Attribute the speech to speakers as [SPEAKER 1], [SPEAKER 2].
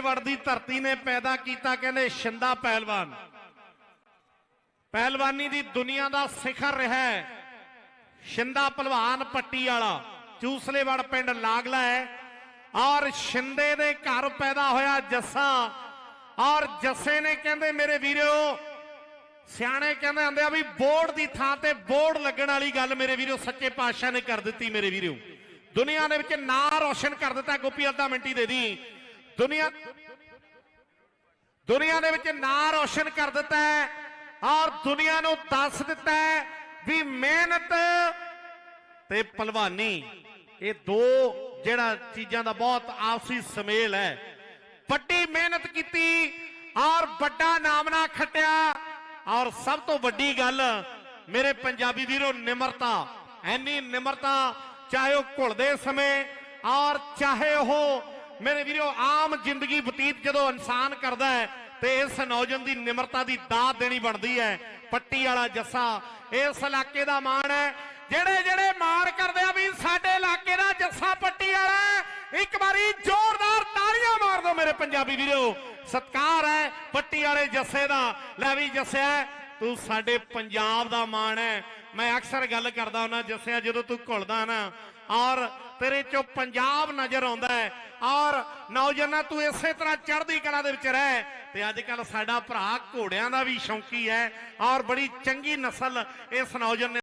[SPEAKER 1] ਵੜ ਦੀ ਧਰਤੀ ਨੇ ਪੈਦਾ ਕੀਤਾ ਕਹਿੰਦੇ ਸ਼ਿੰਦਾ ਪਹਿਲਵਾਨ। ਪਹਿਲਵਾਨੀ ਦੀ ਦੁਨੀਆ ਦਾ ਸਿਖਰ ਰਿਹਾ ਸ਼ਿੰਦਾ ਪਹਿਲਵਾਨ ਪੱਟੀ ਵਾਲਾ, ਚੂਸਲੇਵੜ ਪਿੰਡ ਲਾਗਲਾ ਹੈ। ਔਰ ਸ਼ਿੰਦੇ ਦੇ ਘਰ ਪੈਦਾ ਹੋਇਆ ਜੱਸਾ। ਔਰ ਜੱਸੇ ਨੇ ਕਹਿੰਦੇ, ਮੇਰੇ ਵੀਰੋ, ਸਿਆਣੇ ਕਹਿੰਦੇ ਹੁੰਦੇ ਆ ਵੀ ਬੋਰਡ ਦੀ ਥਾਂ ਤੇ ਬੋਰਡ ਲੱਗਣ ਵਾਲੀ ਗੱਲ ਮੇਰੇ ਵੀਰੋ, ਸੱਚੇ ਪਾਤਸ਼ਾਹ ਨੇ ਕਰ ਦਿੱਤੀ ਮੇਰੇ ਵੀਰੋ। ਦੁਨੀਆ ਦੇ ਵਿੱਚ ਨਾਂ ਰੋਸ਼ਨ ਕਰ ਦਿੱਤਾ, ਗੋਪੀ ਅੱਧਾ ਮਿੰਟੀ ਦੇ ਦੀ। ਦੁਨੀਆ ਦੁਨੀਆ ਦੇ ਵਿੱਚ ਨਾਂ ਰੋਸ਼ਨ ਕਰ ਦਿੱਤਾ ਹੈ ਔਰ ਦੁਨੀਆ ਨੂੰ ਦੱਸ ਦਿੱਤਾ ਹੈ ਵੀ ਮਿਹਨਤ ਤੇ ਪਹਿਲਵਾਨੀ ਇਹ ਦੋ ਜਿਹੜਾ ਚੀਜ਼ਾਂ ਦਾ ਬਹੁਤ ਆਪਸੀ ਸਮੇਲ ਹੈ। ਵੱਡੀ ਮਿਹਨਤ ਕੀਤੀ ਔਰ ਵੱਡਾ ਨਾਮਨਾ ਖੱਟਿਆ। ਔਰ ਸਭ ਤੋਂ ਵੱਡੀ ਗੱਲ, ਮੇਰੇ ਪੰਜਾਬੀ ਵੀਰੋ, ਨਿਮਰਤਾ। ਐਨੀ ਨਿਮਰਤਾ, ਚਾਹੇ ਉਹ ਘੁਲਦੇ ਸਮੇਂ ਔਰ ਚਾਹੇ ਉਹ ਮੇਰੇ ਵੀਰੋ, ਆਮ ਜ਼ਿੰਦਗੀ ਬਤੀਤ ਜਦੋਂ ਇਨਸਾਨ ਕਰਦਾ ਹੈ, ਤੇ ਇਸ ਨੌਜਵਾਨ ਦੀ ਨਿਮਰਤਾ ਦੀ ਦਾਤ ਦੇਣੀ ਬਣਦੀ ਹੈ। ਪੱਟੀ ਵਾਲਾ ਜੱਸਾ, ਇਸ ਇਲਾਕੇ ਦਾ ਮਾਣ ਹੈ। ਜਿਹੜੇ ਜਿਹੜੇ ਮਾਣ ਕਰਦੇ ਆ ਵੀ ਸਾਡੇ ਇਲਾਕੇ ਦਾ ਜੱਸਾ ਪੱਟੀ ਵਾਲਾ ਇੱਕ ਵਾਰੀ ਜ਼ੋਰਦਾਰ ਤਾੜੀਆਂ ਮਾਰ ਦਿਓ ਮੇਰੇ ਪੰਜਾਬੀ ਵੀਰੋ। ਸਤਕਾਰ ਹੈ ਪੱਟੀ ਵਾਲੇ ਜੱਸੇ ਦਾ। ਲੈ ਵੀ ਜੱਸਿਆ ਤੂੰ ਸਾਡੇ ਪੰਜਾਬ ਦਾ ਮਾਣ ਹੈ। ਮੈਂ ਅਕਸਰ ਗੱਲ ਕਰਦਾ ਹੁੰਦਾ, ਜੱਸਿਆ, ਜਦੋਂ ਤੂੰ ਘੁਲਦਾ ਨਾ, ਔਰ ਤੇਰੇ ਚੋਂ ਪੰਜਾਬ ਨਜ਼ਰ ਆਉਂਦਾ ਹੈ, ਔਰ ਨੌਜਵਾਨਾਂ, ਤੂੰ ਇਸੇ ਤਰ੍ਹਾਂ ਚੜ੍ਹਦੀ ਕਲਾ ਦੇ ਵਿੱਚ ਰਹਿ। ਤੇ ਅੱਜ ਕੱਲ ਸਾਡਾ ਭਰਾ ਘੋੜਿਆਂ ਦਾ ਵੀ ਸ਼ੌਂਕੀ ਹੈ, ਔਰ ਬੜੀ ਚੰਗੀ ਨਸਲ ਇਸ ਨੌਜਵਾਨ